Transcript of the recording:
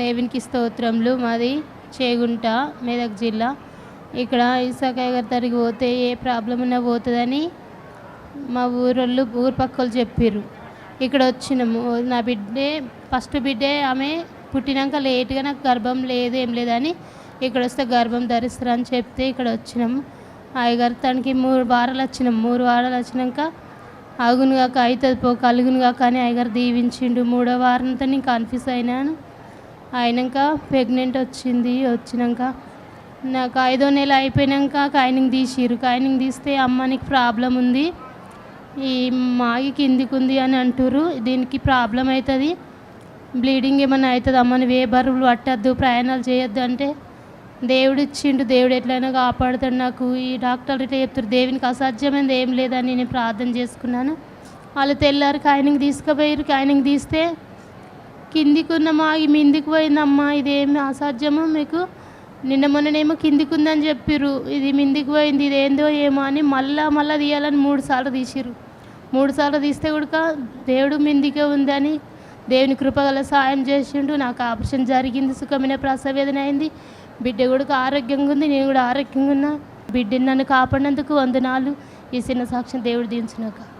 దేవునికి స్తోత్రములు మాది చేగుంట మెదక్ జిల్లా. ఇక్కడ ఇసాకాయ గారి దగ్గరికి పోతే ఏ ప్రాబ్లం ఉన్నా పోతుందని మా ఊరోళ్ళు ఊరు పక్కలు చెప్పారు ఇక్కడ వచ్చినాము. నా బిడ్డే ఫస్ట్ బిడ్డే ఆమె పుట్టినాక లేట్గా నాకు గర్భం లేదు ఏం లేదని ఇక్కడ వస్తే గర్భం ధరిస్తారని అని చెప్తే ఇక్కడ వచ్చినాము. అయ్యగారు తనకి మూడు వారాలు వచ్చినాం మూడు వారాలు వచ్చినాక అగునుగాక అవుతుంది పో కలుగునుగాక అని అయ్యగారు దీవించిండు. మూడో వారంతో నేను కన్ఫ్యూజ్ అయినాను. అయినాక ప్రెగ్నెంట్ వచ్చింది వచ్చినాక నాకు ఐదో నెల అయిపోయినాక కాయినింగ్ తీసిర్రు. కాయినింగ్ తీస్తే అమ్మ నీకు ప్రాబ్లం ఉంది ఈ మాగి కిందికి ఉంది అని అంటుర్రు. దీనికి ప్రాబ్లం అవుతుంది బ్లీడింగ్ ఏమైనా అవుతుంది అమ్మని ఏ బరువులు పట్టద్దు ప్రయాణాలు చేయొద్దు అంటే దేవుడు ఇచ్చిండు. దేవుడు ఎట్లయినా కాపాడుతాడు నాకు. ఈ డాక్టర్లు ఇట్లా చెప్తారు దేవునికి అసాధ్యమైనది ఏం లేదని నేను ప్రార్థన చేసుకున్నాను. వాళ్ళు తెల్లారు కాయనింగ్ తీసుకుపోయారు కాయినింగ్ తీస్తే కిందికి ఈ మిందికి పోయిందమ్మా. ఇదేమి అసాధ్యమో మీకు? నిన్న మొన్ననేమో కిందికి ఉందని చెప్పిర్రు. ఇది మిందికి పోయింది. ఇది ఏందో ఏమో అని మళ్ళా మళ్ళా తీయాలని మూడు సార్లు తీసిర్రు. మూడు సార్లు తీస్తే కూడా దేవుడు మిందికే ఉందని దేవుని కృపగల సాయం చేసిండు. నాకు ఆపరేషన్ జరిగింది. సుఖమైన ప్రసవేదన అయింది. బిడ్డ కూడా ఆరోగ్యంగా ఉంది. నేను కూడా ఆరోగ్యంగా ఉన్నా. బిడ్డని నన్ను కాపాడినందుకు వందనాలు. ఈ చిన్న సాక్ష్యం దేవుడు దించినాక